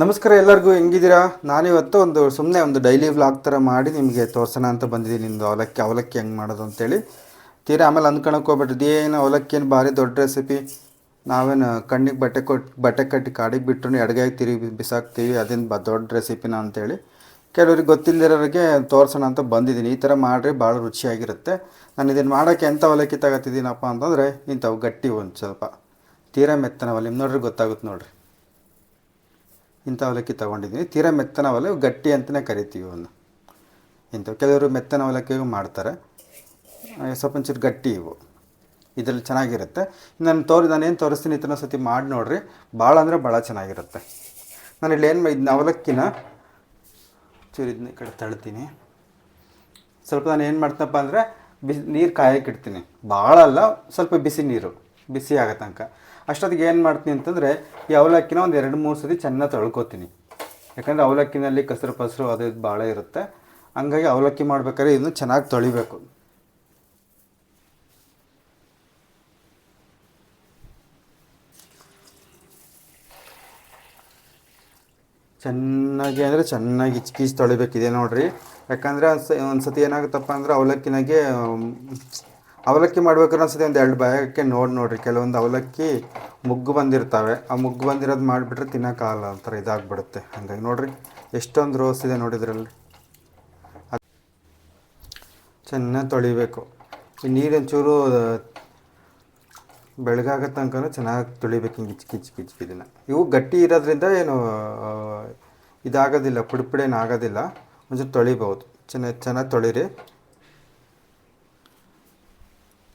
ನಮಸ್ಕಾರ ಎಲ್ಲರಿಗೂ ಹೆಂಗಿದ್ದೀರಾ? ನಾನಿವತ್ತು ಒಂದು ಸುಮ್ಮನೆ ಒಂದು ಡೈಲಿ ವ್ಲಾಗ್ ಥರ ಮಾಡಿ ನಿಮಗೆ ತೋರ್ಸೋಣ ಅಂತ ಬಂದಿದ್ದೀನಿ. ನಿಮ್ಮದು ಅವಲಕ್ಕಿ ಅವಲಕ್ಕಿ ಹೆಂಗೆ ಮಾಡೋದು ಅಂತೇಳಿ. ತೀರಾ ಆಮೇಲೆ ಅಂದ್ಕೊಳಕ್ಕೆ ಹೋಗ್ಬಿಟ್ಟು ಏನು ಅವಲಕ್ಕಿ ಏನು ಭಾರಿ ದೊಡ್ಡ ರೆಸಿಪಿ ನಾವೇನು ಕಣ್ಣಿಗೆ ಬಟ್ಟೆ ಕೊಟ್ಟು ಬಟ್ಟೆ ಕಟ್ಟಿ ಕಾಡಿಗೆ ಬಿಟ್ಟರು ಎಡಗಾಯಿ ತಿರುಗಿ ಬಿಸಾಕ್ತೀವಿ, ಅದೇನು ಬ, ದೊಡ್ಡ ರೆಸಿಪಿನ ಅಂತೇಳಿ. ಕೆಲವ್ರಿಗೆ ಗೊತ್ತಿಲ್ಲದಿರೋರಿಗೆ ತೋರ್ಸೋಣ ಅಂತ ಬಂದಿದ್ದೀನಿ. ಈ ಥರ ಮಾಡಿರಿ ಭಾಳ ರುಚಿಯಾಗಿರುತ್ತೆ. ನಾನು ಇದನ್ನು ಮಾಡೋಕ್ಕೆ ಎಂಥ ಅವಲಕ್ಕಿ ತಗೋತಿದ್ದೀನಪ್ಪ ಅಂತಂದರೆ, ಇಂಥವು ಗಟ್ಟಿ ಒಂದು ಸ್ವಲ್ಪ. ತೀರಾ ಮೆತ್ತನವಲ್ಲಿ ನಿಮ್ಮ ನೋಡ್ರಿ ಗೊತ್ತಾಗುತ್ತೆ ನೋಡ್ರಿ. ಇಂಥ ಅವಲಕ್ಕಿ ತೊಗೊಂಡಿದ್ದೀನಿ. ತೀರಾ ಮೆತ್ತನ ಹೊಲ ಗಟ್ಟಿ ಅಂತಲೇ ಕರಿತೀವಿ ಅವನ್ನ ಇಂಥವು ಕೆಲವರು ಮೆತ್ತನ ಅವಲಕ್ಕಿಗೂ ಮಾಡ್ತಾರೆ. ಸ್ವಲ್ಪ ಒಂಚೂರು ಗಟ್ಟಿ ಇವು. ಇದರಲ್ಲಿ ಚೆನ್ನಾಗಿರುತ್ತೆ. ನಾನು ತೋರಿ ನಾನೇನು ತೋರಿಸ್ತೀನಿ ಇದನ್ನ ಸತಿ ಮಾಡಿ ನೋಡ್ರಿ. ಭಾಳ ಅಂದರೆ ಭಾಳ ಚೆನ್ನಾಗಿರುತ್ತೆ. ನಾನು ಇಲ್ಲಿ ಏನು ಇದನ್ನ ಅವಲಕ್ಕಿನ ಚೂರು ಇದನ್ನ ಕಡೆ ತಳ್ತೀನಿ. ಸ್ವಲ್ಪ ನಾನು ಏನು ಮಾಡ್ತೀನಪ್ಪ ಅಂದರೆ ಬಿಸಿ ನೀರು ಕಾಯಕ್ಕೆ ಇಡ್ತೀನಿ. ಭಾಳ ಅಲ್ಲ, ಸ್ವಲ್ಪ ಬಿಸಿ ನೀರು. ಬಿಸಿ ಆಗೋ ತನಕ. ಅಷ್ಟೊತ್ತಿಗೆ ಏನು ಮಾಡ್ತೀನಿ ಅಂತಂದರೆ ಈ ಅವಲಕ್ಕಿನ ಒಂದು ಎರಡು, ಮೂರು ಸತಿ ಚೆನ್ನಾಗಿ ತೊಳ್ಕೊತೀನಿ. ಯಾಕಂದರೆ ಅವಲಕ್ಕಿನಲ್ಲಿ ಕಸರು ಪಸರು ಅದು ಇದು ಭಾಳ ಇರುತ್ತೆ. ಹಂಗಾಗಿ ಅವಲಕ್ಕಿ ಮಾಡ್ಬೇಕಾದ್ರೆ ಇದನ್ನು ಚೆನ್ನಾಗಿ ತೊಳಿಬೇಕು. ಚೆನ್ನಾಗಿ ಅಂದರೆ ಚೆನ್ನಾಗಿ ಇಚ್ಕೀಚ್ ತೊಳಿಬೇಕಿದೆ ನೋಡಿರಿ. ಯಾಕಂದರೆ ಒಂದು ಸತಿ ಏನಾಗುತ್ತಪ್ಪ ಅಂದ್ರೆ ಅವಲಕ್ಕಿನಾಗೆ ಅವಲಕ್ಕಿ ಮಾಡ್ಬೇಕಾದ್ರೆ ಅನ್ಸುತ್ತೆ ಒಂದು ಎರಡು ಬಾಯಕ್ಕೆ ನೋಡಿ ನೋಡ್ರಿ. ಕೆಲವೊಂದು ಅವಲಕ್ಕಿ ಮುಗ್ಗು ಬಂದಿರ್ತವೆ. ಆ ಮುಗ್ಗು ಬಂದಿರೋದು ಮಾಡಿಬಿಟ್ರೆ ತಿನ್ನೋಕ್ಕಾಗಲ್ಲ, ಒಂಥರ ಇದಾಗ್ಬಿಡುತ್ತೆ. ಹಂಗಾಗಿ ನೋಡ್ರಿ, ಎಷ್ಟೊಂದು ರೋಸ್ ಇದೆ ನೋಡಿದ್ರಲ್ಲಿ. ಚೆನ್ನಾಗಿ ತೊಳಿಬೇಕು. ಈ ನೀರು ಒಂಚೂರು ಬೆಳಗಾಗೋ ತನಕ ಚೆನ್ನಾಗಿ ತೊಳಿಬೇಕು ಹಿಂಗೆ ಕಿಚ್ ಕಿಚ್ ಕಿಚ್ ಇದನ್ನು. ಇವು ಗಟ್ಟಿ ಇರೋದ್ರಿಂದ ಏನು ಇದಾಗೋದಿಲ್ಲ ಪುಡಿಪುಡೇನು ಆಗೋದಿಲ್ಲ. ಒಂಚೂರು ತೊಳಿಬೋದು. ಚೆನ್ನಾಗಿ ಚೆನ್ನಾಗಿ ತೊಳಿರಿ.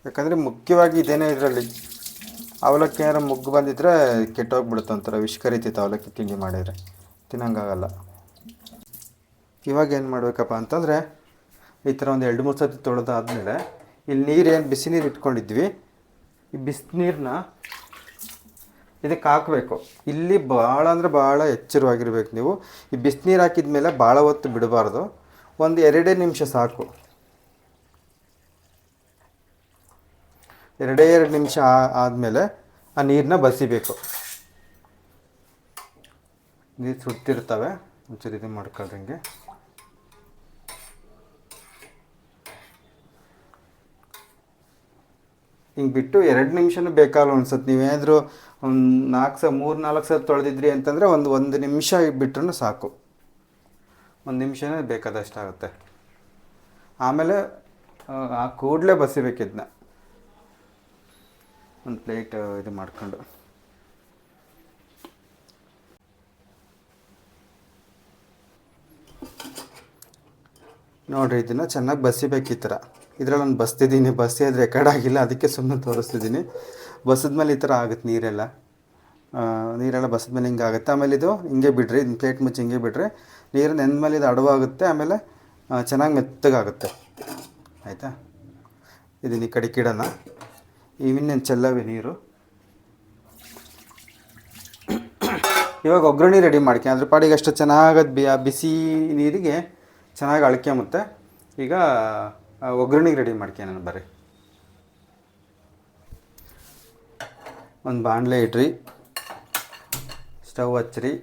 ಯಾಕಂದರೆ ಮುಖ್ಯವಾಗಿ ಇದೇನೇ ಇದರಲ್ಲಿ, ಅವಲಕ್ಕಿ ಏನಾರ ಮುಗ್ಗು ಬಂದಿದ್ರೆ ಕೆಟ್ಟೋಗ್ಬಿಡುತ್ತೆ ಒಂಥರ ವಿಷ ಕರಿತೈತೆ ಅವಲಕ್ಕಿ ತಿಂಡಿ ಮಾಡಿದರೆ. ತಿನ್ನಂಗಾಗಲ್ಲ. ಇವಾಗ ಏನು ಮಾಡಬೇಕಪ್ಪ ಅಂತಂದರೆ, ಈ ಥರ ಒಂದು ಎರಡು ಮೂರು ಸತಿ ತೊಳೆದಾದಮೇಲೆ ಇಲ್ಲಿ ನೀರು ಏನು ಬಿಸಿ ನೀರು ಇಟ್ಕೊಂಡಿದ್ವಿ. ಈ ಬಿಸಿನೀರನ್ನ ಇದಕ್ಕೆ ಹಾಕಬೇಕು. ಇಲ್ಲಿ ಭಾಳ ಅಂದರೆ ಭಾಳ ಎಚ್ಚರವಾಗಿರ್ಬೇಕು ನೀವು. ಈ ಬಿಸಿನೀರು ಹಾಕಿದ ಮೇಲೆ ಭಾಳ ಹೊತ್ತು ಬಿಡಬಾರ್ದು. ಒಂದು ಎರಡೇ ನಿಮಿಷ ಸಾಕು. ಎರಡೇ ಎರಡು ನಿಮಿಷ ಆದಮೇಲೆ ಆ ನೀರನ್ನ ಬಸಿಬೇಕು. ನೀರು ಸುಡ್ತಿರ್ತವೆ. ಒಂಚೂರು ಇದು ಮಾಡ್ಕೊಳ್ದಂಗೆ. ಹಿಂಗೆ ಬಿಟ್ಟು ಎರಡು ನಿಮಿಷನೂ ಬೇಕಾಗಲ್ಲ ಅನ್ಸುತ್ತೆ. ನೀವೇನಾದರೂ ಒಂದು ನಾಲ್ಕು ಸ ಮೂರು ನಾಲ್ಕು ಸಲ ತೊಳೆದಿದ್ರಿ ಅಂತಂದರೆ ಒಂದು ಒಂದು ನಿಮಿಷ ಬಿಟ್ರೂ ಸಾಕು. ಒಂದು ನಿಮಿಷನೇ ಬೇಕಾದಷ್ಟಾಗುತ್ತೆ. ಆಮೇಲೆ ಆ, ಕೂಡಲೇ ಬಸಿಬೇಕಿದ್ನ ಒಂದು ಪ್ಲೇಟ್ ಇದು ಮಾಡ್ಕೊಂಡು. ನೋಡಿರಿ, ಇದನ್ನು ಚೆನ್ನಾಗಿ ಬಸಿಬೇಕು ಈ ಥರ. ಇದರಲ್ಲಿ ನಾನು ಬಸ್ತಿದ್ದೀನಿ, ಬಸ್ಸಿ ಅದು ರೆಕಾರ್ಡ್ ಆಗಿಲ್ಲ, ಅದಕ್ಕೆ ಸುಮ್ಮನೆ ತೋರಿಸ್ತಿದ್ದೀನಿ. ಬಸಿದ್ಮೇಲೆ ಈ ಥರ ಆಗುತ್ತೆ ನೀರೆಲ್ಲ. ನೀರೆಲ್ಲ ನೀರೆಲ್ಲ ಬಸಿದ್ಮೇಲೆ ಹಿಂಗೆ ಆಗುತ್ತೆ. ಆಮೇಲೆ ಇದು ಹಿಂಗೆ ಬಿಡ್ರಿ ಇದನ್ನ ಪ್ಲೇಟ್ ಮುಚ್ಚಿ ಹಿಂಗೆ ಬಿಡ್ರಿ. ನೀರು ನೆಂದ್ಮೇಲೆ ಇದು ಅಡವಾಗುತ್ತೆ, ಆಮೇಲೆ ಚೆನ್ನಾಗಿ ಮೆತ್ತಗಾಗುತ್ತೆ. ಆಯಿತಾ? ಇದನ್ನ ಈ ಕಡೆ ಕಿಡೋಣ ಇವಿನ್ನೇನು ಚೆಲ್ಲವೆ ನೀರು? ಇವಾಗ ಒಗ್ಗರಣೆ ರೆಡಿ ಮಾಡ್ಕೆ. ಅದ್ರ ಪಾಡಿಗೆ ಅಷ್ಟು ಚೆನ್ನಾಗದು ಬಿ ಆ ಬಿಸಿ ನೀರಿಗೆ ಚೆನ್ನಾಗಿ ಅಳ್ಕೊಂಬತ್ತೆ ಈಗ ಒಗ್ಗರಣೆಗೆ ರೆಡಿ ಮಾಡ್ಕೆ ನಾನು ಬರ್ರಿ. ಒಂದು ಬಾಣಲೆ ಇಡ್ರಿ. ಸ್ಟವ್ ಹಚ್ಚಿರಿ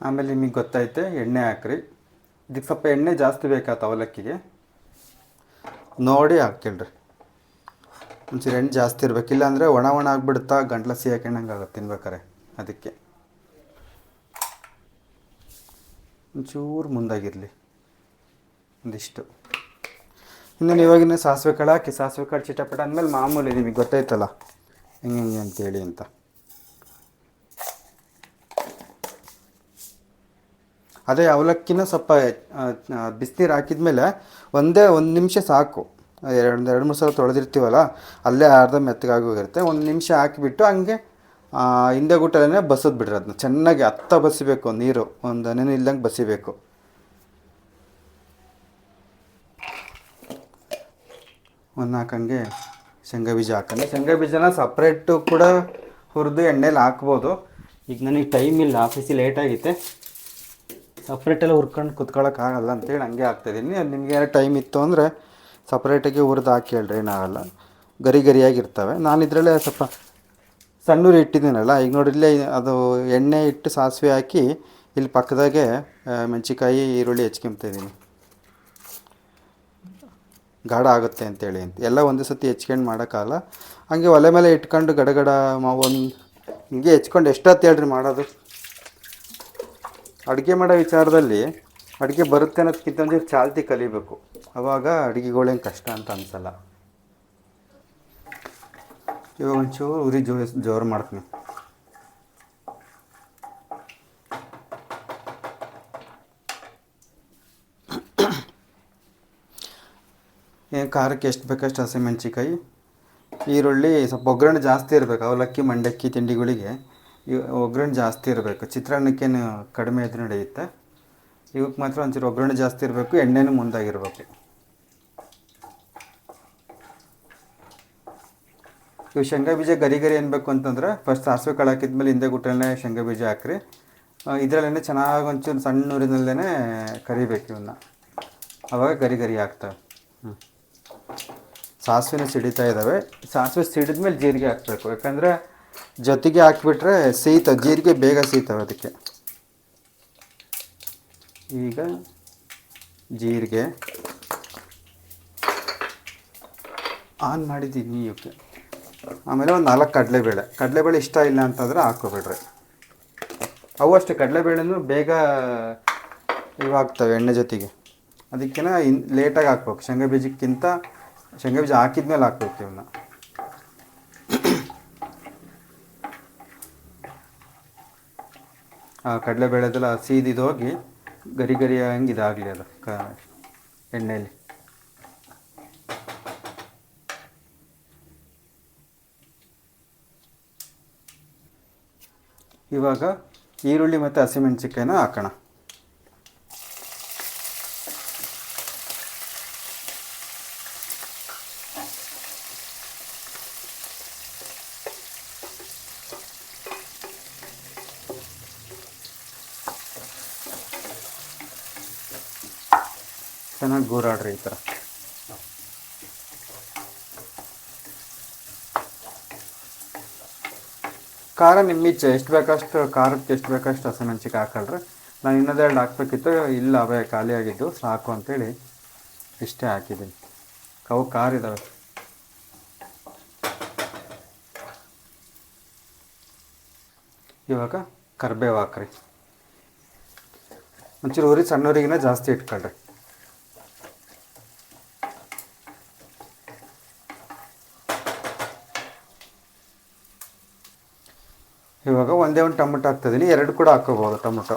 ಆಮೇಲೆ ನಿಮಗೆ ಗೊತ್ತೈತೆ ಎಣ್ಣೆ ಹಾಕ್ರಿ. ಇದಕ್ಕೆ ಸ್ವಲ್ಪ ಎಣ್ಣೆ ಜಾಸ್ತಿ ಬೇಕಾಯ್ತು ಅವಲಕ್ಕಿಗೆ ನೋಡಿ ಹಾಕ್ಕೊಳ್ರಿ ಒಂಚೂರು ಎಣ್ಣೆ ಜಾಸ್ತಿ ಇರಬೇಕು. ಇಲ್ಲಾಂದರೆ ಒಣ ಒಣ ಆಗ್ಬಿಡುತ್ತಾ ಗಂಟ್ಲ ಸಿಯಾಕೊಂಡಂಗೆ ಆಗುತ್ತೆ ತಿನ್ಬೇಕಾರೆ ಅದಕ್ಕೆ. ಒಂಚೂರು ಮುಂದಾಗಿರಲಿ. ಒಂದಿಷ್ಟು. ಇನ್ನು ಇವಾಗಿನ ಸಾಸಿವೆ ಕಾಳು ಹಾಕಿ, ಸಾಸಿವೆ ಕಾಳು ಚಿಟಪಟ ಅಂದಮೇಲೆ ಮಾಮೂಲಿ ನಿಮಗೆ ಗೊತ್ತಾಯ್ತಲ್ಲ. ಹೆಂಗೆ ಹೆಂಗೆ ಅಂತೇಳಿ ಅಂತ. ಅದೇ ಅವಲಕ್ಕಿನ ಸ್ವಲ್ಪ ಬಿಸಿನೀರು ಹಾಕಿದ್ಮೇಲೆ ಒಂದೇ ಒಂದು ನಿಮಿಷ ಸಾಕು. ಎರಡು ಎರಡು, ಮೂರು ಸಲ ತೊಳೆದಿರ್ತೀವಲ್ಲ, ಅಲ್ಲೇ ಅರ್ಧ ಮೆತ್ತಗಾಗೋಗಿರುತ್ತೆ ಒಂದು ನಿಮಿಷ ಹಾಕಿಬಿಟ್ಟು ಹಂಗೆ ಹಿಂದೆ ಗುಟ್ಟಲೇ ಬಸದ್ ಬಿಡ್ರಿ ಅದನ್ನ ಚೆನ್ನಾಗಿ ಹತ್ತ ಬಸಿಬೇಕು ನೀರು. ಒಂದು ನೆನೆ ಇಲ್ದಂಗೆ ಬಸಿಬೇಕು ಒಂದು ಹಾಕಂಗೆ ಶೇಂಗಾ ಬೀಜ ಹಾಕಂಗೆ ಶೇಂಗಾ ಬೀಜನ ಸಪ್ರೇಟು ಕೂಡ ಹುರಿದು ಎಣ್ಣೆಲಿ ಹಾಕ್ಬೋದು. ಈಗ ನನಗೆ ಟೈಮ್ ಇಲ್ಲ, ಆಫೀಸಿಗೆ ಲೇಟ್ ಆಗೈತೆ ಸಪ್ರೇಟೆಲ್ಲ ಹುರ್ಕೊಂಡು ಕುತ್ಕೊಳ್ಳೋಕ್ಕಾಗಲ್ಲ ಅಂತೇಳಿ ಹಂಗೆ ಹಾಕ್ತಾಯಿದ್ದೀನಿ ನಿಮಗೆ ಟೈಮ್ ಇತ್ತು ಅಂದರೆ ಸಪ್ರೇಟಾಗಿ ಹುರಿದು ಹಾಕಿ ಹೇಳ್ರಿ ಏನಾಗಲ್ಲ ಗರಿ ಗರಿಯಾಗಿರ್ತವೆ ನಾನು ಇದರಲ್ಲೇ ಸ್ವಲ್ಪ ಸಣ್ಣೂರು ಇಟ್ಟಿದ್ದೀನಲ್ಲ, ಈಗ ನೋಡಿ ಇಲ್ಲೇ ಅದು ಎಣ್ಣೆ ಇಟ್ಟು ಸಾಸಿವೆ ಹಾಕಿ ಇಲ್ಲಿ ಪಕ್ಕದಾಗೆ ಮೆಣಸಿಕಾಯಿ ಈರುಳ್ಳಿ ಹೆಚ್ಕೊಂತಿದ್ದೀನಿ ಗಾಢ ಆಗುತ್ತೆ ಅಂತೇಳಿ ಅಂತ. ಎಲ್ಲ ಒಂದೇ ಸತಿ ಹೆಚ್ಕೊಂಡು ಮಾಡೋಕ್ಕಾಗಲ್ಲ. ಹಂಗೆ ಒಲೆ ಮೇಲೆ ಇಟ್ಕೊಂಡು ಗಡಗಡ ಒಂದು ಹಿಂಗೆ ಹೆಚ್ಕೊಂಡು ಎಷ್ಟೊತ್ತು ಹೇಳ್ರಿ ಮಾಡೋದು? ಅಡುಗೆ ಮಾಡೋ ವಿಚಾರದಲ್ಲಿ ಅಡುಗೆ ಬರುತ್ತೆ ಅನ್ನೋದಕ್ಕಿಂತ ಒಂದು ಚಾಲ್ತಿ ಕಲಿಬೇಕು. ಅವಾಗ ಅಡುಗೆಗಳೇನು ಕಷ್ಟ ಅಂತ ಅನಿಸಲ್ಲ. ಇವಾಗ ಒಂಚೂರು ಉರಿ ಜೋ, ಜೋರು ಮಾಡ್ತೀನಿ. ಏನು ಖಾರಕ್ಕೆ ಎಷ್ಟು ಬೇಕಷ್ಟು ಹಸಿಮೆಣ್ಸಿಕಾಯಿ ಈರುಳ್ಳಿ ಸ್ವಲ್ಪ ಒಗ್ಗರಣೆ ಜಾಸ್ತಿ ಇರಬೇಕು. ಅವಲಕ್ಕಿ, ಮಂಡಕ್ಕಿ, ತಿಂಡಿಗಳಿಗೆ. ಒಗ್ಗರಣೆ ಜಾಸ್ತಿ ಇರಬೇಕು. ಚಿತ್ರಾನ್ನಕ್ಕೇನು ಕಡಿಮೆ ಇದ್ರೆ ನಡೆಯುತ್ತೆ. ಇವಕ್ಕೆ ಮಾತ್ರ ಒಂಚೂರು ಒಗ್ಗರಣೆ ಜಾಸ್ತಿ ಇರಬೇಕು, ಎಣ್ಣೆನೂ ಮುಂದಾಗಿರ್ಬೇಕು. ಇವು ಶೇಂಗಾ ಬೀಜ ಗರಿ ಗರಿ ಅನ್ಬೇಕು ಅಂತಂದ್ರೆ ಫಸ್ಟ್ ಸಾಸಿವೆ ಕಾಳು ಹಾಕಿದ್ಮೇಲೆ ಹಿಂದೆ ಗುಟ್ಟಲೇ ಶೇಂಗಾ ಬೀಜ ಹಾಕ್ರಿ. ಇದರಲ್ಲೇ ಚೆನ್ನಾಗಿ ಒಂಚೂರು ಸಣ್ಣ ಊರಿನಲ್ಲೇ ಕರಿಬೇಕು ಇವನ್ನ ಅವಾಗ ಗರಿ ಗರಿ ಆಗ್ತವೆ. ಹ್ಞೂ ಸಾಸಿವೆನ ಸಿಡಿತಾ ಇದ್ದಾವೆ ಸಾಸಿವೆ ಸಿಡಿದ್ಮೇಲೆ ಜೀರಿಗೆ ಹಾಕಬೇಕು. ಯಾಕಂದರೆ ಜೊತೆಗೆ ಹಾಕಿಬಿಟ್ರೆ ಸೀತ, ಜೀರಿಗೆ ಬೇಗ ಸೀತವೆ ಅದಕ್ಕೆ. ಈಗ ಜೀರಿಗೆ. ಆನ್ ಮಾಡಿದ್ದೀನಿ ಓಕೆ ಆಮೇಲೆ ಒಂದು ನಾಲ್ಕು ಕಡಲೆಬೇಳೆ. ಕಡಲೆಬೇಳೆ ಇಷ್ಟ ಇಲ್ಲ ಅಂತಂದರೆ ಹಾಕೋಬೇಡ್ರಿ ಅವು ಅಷ್ಟೇ ಕಡಲೆಬೇಳೆನೂ ಬೇಗ ಇವಾಗ್ತವೆ ಎಣ್ಣೆ ಜೊತೆಗೆ. ಅದಕ್ಕಿಂತ ಇನ್ ಲೇಟಾಗಿ ಹಾಕ್ಬೇಕು. ಶೇಂಗಾ ಬೀಜಕ್ಕಿಂತ ಶೇಂಗಾ ಬೀಜ ಹಾಕಿದ್ಮೇಲೆ ಹಾಕ್ಬೇಕು ಇವನ್ನ. ಆ ಕಡಲೆಬೇಳೆದೆಲ್ಲ ಸೀದಿದ್ದು ಹೋಗಿ ಗರಿ ಗರಿ ಹಂಗೆ ಇದಾಗಲಿ ಅದು ಕ ಎಣ್ಣೆಯಲ್ಲಿ ಇವಾಗ ಈರುಳ್ಳಿ ಮತ್ತು ಹಸಿಮೆಣಸಿನ್ಕಾಯಿನ ಹಾಕೋಣ. ಚೆನ್ನಾಗಿ ಗೂರಾಡ್ರಿ ಈ ಥರ ಖಾರ ನಿಮ್ಮ ಇಚ್ಛೆ ಎಷ್ಟು ಬೇಕಷ್ಟು ಖಾರಕ್ಕೆ ಎಷ್ಟು ಬೇಕಷ್ಟು ಹಸಿಮೆಣ್ಸಿಗೆ ಹಾಕೊಳ್ರಿ. ನಾನು ಇನ್ನೊಂದೆರಡು ಹಾಕ್ಬೇಕಿತ್ತು, ಇಲ್ಲ ಅವೇ ಖಾಲಿ ಆಗಿದ್ದು ಸಾಕು ಅಂತೇಳಿ ಇಷ್ಟೇ ಹಾಕಿದ್ದೀನಿ. ಅವು ಖಾರ ಇದ್ದಾವೆ ಇವಾಗ ಕರ್ಬೇವು ಹಾಕ್ರಿ ಒಂಚೂರು ಉರಿ ಸಣ್ಣವರಿಗಿನ ಜಾಸ್ತಿ ಇಟ್ಕೊಳ್ರಿ. ಇವಾಗ ಒಂದೇ ಒಂದು ಟೊಮೆಟೊ ಹಾಕ್ತಿದ್ದೀನಿ ಎರಡು ಕೂಡ ಹಾಕೋಬೋದು ಟೊಮೆಟೊ.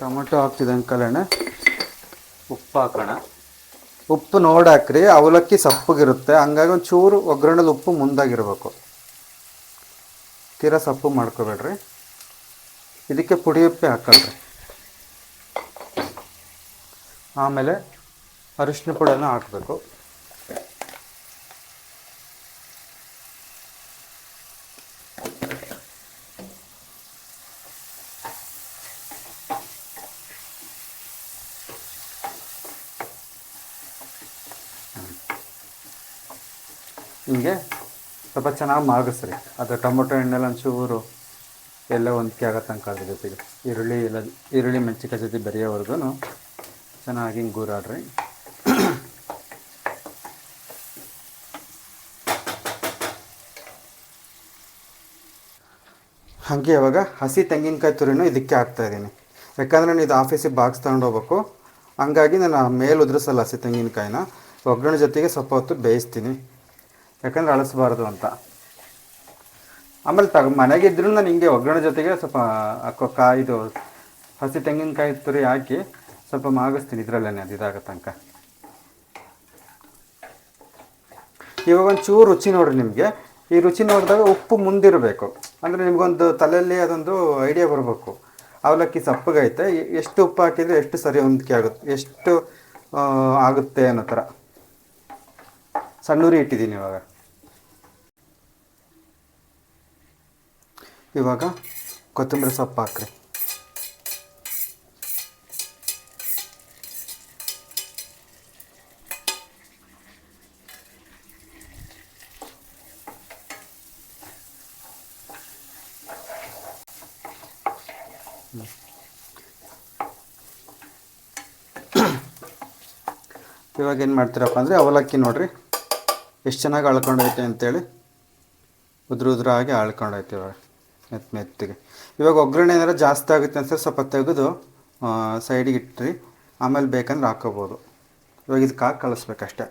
ಟೊಮೆಟೊ ಹಾಕ್ತಿದ್ದಂಗೆ ಅಂಕಲಣ್ಣ ಉಪ್ಪು ಹಾಕೋಣ. ಉಪ್ಪು ನೋಡಿ ಹಾಕ್ರಿ ಅವಲಕ್ಕಿ ಸಪ್ಪಗಿರುತ್ತೆ. ಹಂಗಾಗಿ ಒಂದು ಚೂರು ಒಗ್ಗರಣೆದು ಉಪ್ಪು ಮುಂದಾಗಿರ್ಬೇಕು. ತೀರಾ ಸಪ್ಪು ಮಾಡ್ಕೋಬೇಡ್ರಿ. ಇದಕ್ಕೆ ಪುಡಿ ಉಪ್ಪೆ ಹಾಕಲ್ರಿ. ಆಮೇಲೆ ಅರಿಶಿನ ಪುಡಿಯನ್ನು ಹಾಕಬೇಕು. ಹಿಂಗೆ ಸ್ವಲ್ಪ ಚೆನ್ನಾಗಿ ಮಾಗಿಸ್ರಿ. ಅದು ಟೊಮೊಟೊ ಎಣ್ಣೆಲ್ಲ ಒಂಚೂರು ಎಲ್ಲ ಹೊಂದಿಕೆ ಆಗೋ ತನಕ ಅದ್ರ ಜೊತೆಗೆ ಈರುಳ್ಳಿ ಎಲ್ಲ, ಈರುಳ್ಳಿ ಮೆಣಸಿಕಾಯಿ ಜೊತೆ ಬೆರೆಯೋವರೆಗೂ ಚೆನ್ನಾಗಿ ಹಿಂಗೆ ಗೂರಾಡ್ರಿ ಹಾಗೆ ಇವಾಗ ಹಸಿ ತೆಂಗಿನಕಾಯಿ ತುರಿನೂ ಇದಕ್ಕೆ ಹಾಕ್ತಾ ಇದ್ದೀನಿ. ಯಾಕಂದರೆ ನಾನು ಇದು ಆಫೀಸಿಗೆ ಬಾಕ್ಸ್ ತಗೊಂಡು ಹೋಗ್ಬೇಕು ಹಂಗಾಗಿ ನಾನು ಮೇಲೆ ಉದುರಿಸಲ್ಲ ಹಸಿ ತೆಂಗಿನಕಾಯಿನ. ಒಗ್ಗರಣೆ ಜೊತೆಗೆ ಸ್ವಲ್ಪ ಹೊತ್ತು ಬೇಯಿಸ್ತೀನಿ. ಯಾಕಂದರೆ ಅಳಿಸ್ಬಾರ್ದು ಅಂತ. ಆಮೇಲೆ ತಗ, ಮನೆಗಿದ್ರು ನಾನು ಹಿಂಗೆ ಒಗ್ಗರಣೆ ಜೊತೆಗೆ ಸ್ವಲ್ಪ ಕಾಯ್ದು ಹಸಿ ತೆಂಗಿನಕಾಯಿ ತುರಿ ಹಾಕಿ ಸ್ವಲ್ಪ ಮಾಗಿಸ್ತೀನಿ ಇದರಲ್ಲೇ ಅದು ಇದಾಗೋ ತನಕ. ಇವಾಗ ಒಂಚೂರು ಚೂರು ರುಚಿ ನೋಡ್ರಿ ನಿಮಗೆ. ಈ ರುಚಿ ನೋಡಿದಾಗ ಉಪ್ಪು ಮುಂದಿರಬೇಕು. ಅಂದರೆ ನಿಮಗೊಂದು ತಲೆಯಲ್ಲಿ ಅದೊಂದು ಐಡಿಯಾ ಬರಬೇಕು. ಅವಲಕ್ಕಿ ಸಪ್ಪಗೈತೆ. ಎಷ್ಟು ಉಪ್ಪು ಹಾಕಿದರೆ ಎಷ್ಟು ಸರಿ ಹೊಂದಿಕೆ ಆಗುತ್ತೆ, ಎಷ್ಟು ಆಗುತ್ತೆ ಅನ್ನೋ ಥರ ಸಣ್ಣೂರಿ ಇಟ್ಟಿದ್ದೀನಿ ಇವಾಗ. ಇವಾಗ ಕೊತ್ತಂಬರಿ ಸೊಪ್ಪು ಹಾಕ್ರಿ. ಇವಾಗ ಏನು ಮಾಡ್ತೀರಪ್ಪ ಅಂದರೆ ಅವಲಕ್ಕಿ ನೋಡಿರಿ. ಎಷ್ಟು ಚೆನ್ನಾಗಿ ಅಳ್ಕೊಂಡೈತೆ ಅಂತೇಳಿ ಉದ್ರ ಉದುರಾಗಿ ಅಳ್ಕೊಂಡೈತೆ ಇವಾಗ ಮೆತ್ತ ಮೆತ್ತಿಗೆ ಇವಾಗ ಒಗ್ಗರಣೆ ಏನಾರ ಜಾಸ್ತಿ ಆಗುತ್ತೆ ಅಂತ ಸ್ವಲ್ಪ ತೆಗೆದು ಸೈಡಿಗೆ ಇಟ್ಟಿರಿ ಆಮೇಲೆ ಬೇಕಂದ್ರೆ ಹಾಕೋಬೋದು. ಇವಾಗ ಇದಕ್ಕೆ ಹಾಕಿ ಕಳಿಸ್ಬೇಕಷ್ಟೆ.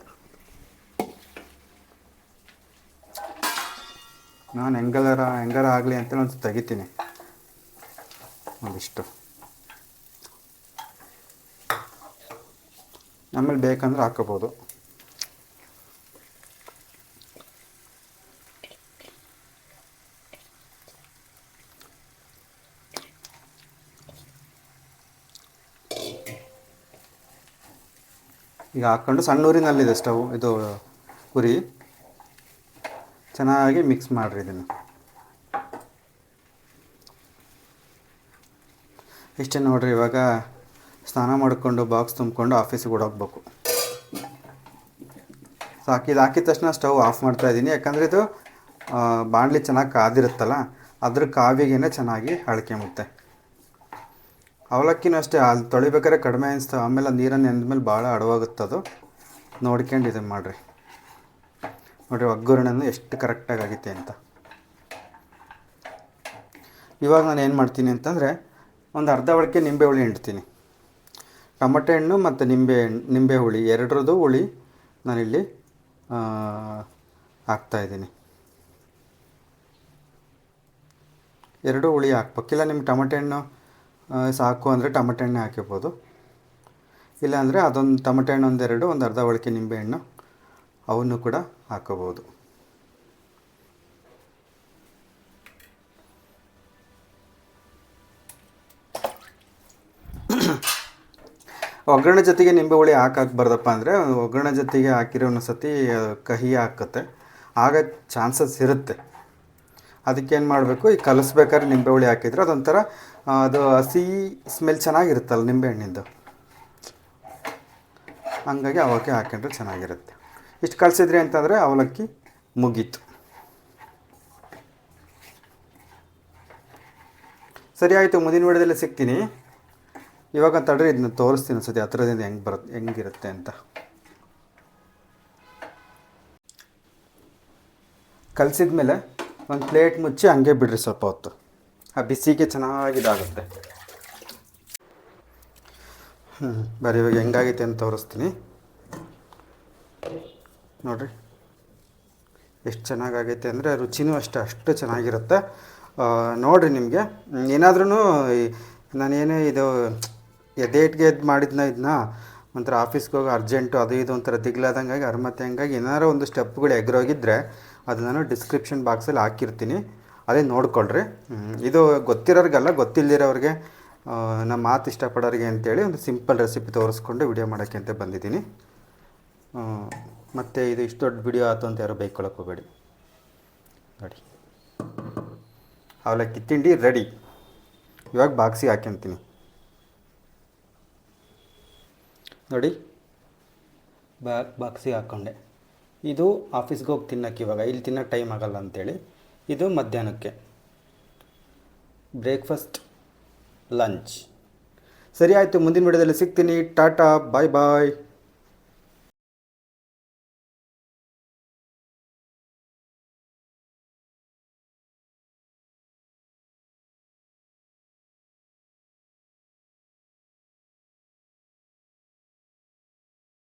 ನಾನು ಹೆಂಗಲರ, ಹೆಂಗಾರ ಆಗಲಿ ಅಂತೇಳಿ ಒಂದು ತೆಗಿತೀನಿ. ಒಂದಿಷ್ಟು. ಆಮೇಲೆ ಬೇಕಂದ್ರೆ ಹಾಕೋಬೋದು. ಈಗ ಹಾಕ್ಕೊಂಡು ಸಣ್ಣ ಊರಿನಲ್ಲಿದೆ ಸ್ಟವ್, ಇದು ಕುರಿ. ಚೆನ್ನಾಗಿ ಮಿಕ್ಸ್ ಮಾಡಿರಿ ಇದನ್ನು. ಇಷ್ಟೇ ನೋಡಿರಿ ಇವಾಗ ಸ್ನಾನ ಮಾಡಿಕೊಂಡು, ಬಾಕ್ಸ್ ತುಂಬಿಕೊಂಡು ಆಫೀಸಿಗೆ ಓಡೋಗ್ಬೇಕು ಸಾಕಿ ಇದು ಹಾಕಿದ ತಕ್ಷಣ ಸ್ಟವ್ ಆಫ್ ಮಾಡ್ತಾ ಇದ್ದೀನಿ. ಯಾಕಂದರೆ ಇದು ಬಾಣಲಿ ಚೆನ್ನಾಗಿ ಕಾದಿರುತ್ತಲ್ಲ, ಅದ್ರ ಕಾವಿಗೆನೇ ಚೆನ್ನಾಗಿ ಅಳ್ಕೊಂಬುತ್ತೆ ಅವಲಕ್ಕಿನೂ ಅಷ್ಟೇ ಅಲ್ಲಿ ತೊಳಿಬೇಕಾದ್ರೆ ಕಡಿಮೆ ಅನಿಸ್ತಾವೆ ಆಮೇಲೆ ನೀರನ್ನು ನೆಂದ್ಮೇಲೆ ಭಾಳ ಅಡವಾಗುತ್ತದು ನೋಡ್ಕೊಂಡು ಇದನ್ನು ಮಾಡಿರಿ. ನೋಡಿರಿ, ಒಗ್ಗರಣೆನೂ ಎಷ್ಟು ಕರೆಕ್ಟಾಗಿ ಆಗೈತೆ ಅಂತ. ಇವಾಗ ನಾನು ಏನು ಮಾಡ್ತೀನಿ ಅಂತಂದರೆ, ಒಂದು ಅರ್ಧ ಒಳಕ್ಕೆ ನಿಂಬೆ ಹುಳಿ ಹಿಂಡ್ತೀನಿ. ಟೊಮಟೊ ಹಣ್ಣು ಮತ್ತು ನಿಂಬೆ ಹಣ್ಣು, ನಿಂಬೆ ಹುಳಿ, ಎರಡರದ್ದು ಹುಳಿ ನಾನಿಲ್ಲಿ ಹಾಕ್ತಾಯಿದ್ದೀನಿ ಎರಡು ಹುಳಿ ಹಾಕ್ಬೇಕಿಲ್ಲ ನಿಮ್ಮ ಟಮಟೆ ಹಣ್ಣು ಸಾಕು ಅಂದರೆ ಟಮಟೆ ಹಣ್ಣು ಹಾಕಿರ್ಬೋದು. ಇಲ್ಲಾಂದರೆ ಅದೊಂದು ಟಮಟೆ ಹಣ್ಣು ಒಂದೆರಡು, ಒಂದು ಅರ್ಧ ಒಳಕೆ ನಿಂಬೆಹಣ್ಣು ಅವನ್ನು ಕೂಡ ಹಾಕೋಬೋದು ಒಗ್ಗರಣೆ ಜೊತೆಗೆ ನಿಂಬೆ ಹುಳಿ ಹಾಕಾಕ್ಬಾರ್ದಪ್ಪ ಅಂದರೆ ಒಗ್ಗರಣೆ ಜೊತೆಗೆ ಹಾಕಿರೋ ಒಂದು ಸತಿ ಕಹಿ ಹಾಕುತ್ತೆ. ಆಗ ಚಾನ್ಸಸ್ ಇರುತ್ತೆ. ಅದಕ್ಕೇನು ಮಾಡಬೇಕು? ಈ ಕಲಿಸ್ಬೇಕಾದ್ರೆ ನಿಂಬೆ ಹುಳಿ ಹಾಕಿದ್ರೆ ಅದೊಂಥರ ಅದು ಹಸಿ ಸ್ಮೆಲ್ ಚೆನ್ನಾಗಿರುತ್ತಲ್ಲ ನಿಂಬೆ ಹಣ್ಣಿಂದು. ಹಂಗಾಗಿ ಅವಲಕ್ಕಿ ಹಾಕೊಂಡ್ರೆ ಚೆನ್ನಾಗಿರುತ್ತೆ. ಇಷ್ಟು ಕಲಿಸಿದ್ರಿ ಅಂತಂದರೆ ಅವಲಕ್ಕಿ ಮುಗೀತು. ಸರಿ, ಆಯಿತು. ಮುಂದಿನ ವಿಡಿಯೋದಲ್ಲಿ ಸಿಗ್ತೀನಿ. ಇವಾಗ ತಡ್ರಿ ಇದನ್ನ ತೋರಿಸ್ತೀನಿ ಸತಿ ಹತ್ರದಿಂದ ಹೆಂಗೆ ಬರುತ್ತೆ ಹೆಂಗಿರುತ್ತೆ ಅಂತ. ಕಲಸಿದ ಮೇಲೆ ಒಂದು ಪ್ಲೇಟ್ ಮುಚ್ಚಿ ಹಂಗೆ ಬಿಡ್ರಿ ಸ್ವಲ್ಪ ಹೊತ್ತು. ಆ ಬಿಸಿಗೆ ಚೆನ್ನಾಗಿ ಇದಾಗುತ್ತೆ ಹ್ಞೂ ಬರೀ ಇವಾಗ ಹೆಂಗಾಗೈತೆ ಅಂತ ತೋರಿಸ್ತೀನಿ. ನೋಡಿರಿ. ಎಷ್ಟು ಚೆನ್ನಾಗಾಗೈತೆ ಅಂದರೆ ರುಚಿನೂ ಅಷ್ಟೇ, ಅಷ್ಟು ಚೆನ್ನಾಗಿರುತ್ತೆ. ನೋಡಿರಿ ನಿಮಗೆ. ಏನಾದ್ರೂ ನಾನೇನೇ ಇದು ಎದೇಟ್ಗೆ ಎದ್ದು ಮಾಡಿದ್ನ ಇದನ್ನ ಒಂಥರ ಆಫೀಸ್ಗೆ ಹೋಗಿ ಅರ್ಜೆಂಟು ಅದು ಇದು ಒಂಥರ ದಿಗ್ಲಾದಂಗಾಗಿ, ಅರ್ಮತ್ತೆ ಹಂಗಾಗಿ ಏನಾರು ಒಂದು ಸ್ಟೆಪ್ಗಳು ಎಗ್ರೋಗಿದ್ದರೆ ಅದು ನಾನು ಡಿಸ್ಕ್ರಿಪ್ಷನ್ ಬಾಕ್ಸಲ್ಲಿ ಹಾಕಿರ್ತೀನಿ. ಅದೇ ನೋಡ್ಕೊಳ್ರಿ. ಇದು ಗೊತ್ತಿರೋರಿಗಲ್ಲ ಗೊತ್ತಿಲ್ಲದಿರೋರಿಗೆ ನಮ್ಮ ಮಾತು ಇಷ್ಟಪಡೋರಿಗೆ ಅಂತೇಳಿ ಒಂದು ಸಿಂಪಲ್ ರೆಸಿಪಿ ತೋರಿಸ್ಕೊಂಡು ವಿಡಿಯೋ ಮಾಡೋಕ್ಕೆ ಅಂತ ಬಂದಿದ್ದೀನಿ. ಮತ್ತು ಇದು ಇಷ್ಟು ದೊಡ್ಡ ವಿಡಿಯೋ ಆಯ್ತು ಅಂತ ಯಾರು ಬೈಕೊಳಕ್ಕೆ ಹೋಗಬೇಡಿ. ನೋಡಿ. ಅವಲಕ್ಕಿ ತಿಂಡಿ ರೆಡಿ ಇವಾಗ ಬಾಕ್ಸಿಗೆ ಹಾಕ್ಯಂತೀನಿ ನೋಡಿ. ಬಾ, ಬಾಕ್ಸಿಗೆ ಹಾಕ್ಕೊಂಡೆ ಇದು ಆಫೀಸ್ಗೆ ಹೋಗಿ ತಿನ್ನಕ್ಕೆ ಇವಾಗ. ಇಲ್ಲಿ ತಿನ್ನೋಕ್ಕೆ ಟೈಮ್ ಆಗಲ್ಲ ಅಂತೇಳಿ. ಇದು ಮಧ್ಯಾಹ್ನಕ್ಕೆ. Breakfast, lunch. ಸರಿ ಆಯಿತು, ಮುಂದಿನ ವಿಡಿಯೋದಲ್ಲಿ ಸಿಗ್ತೀನಿ. ಟಾಟಾ, ಬಾಯ್ ಬಾಯ್.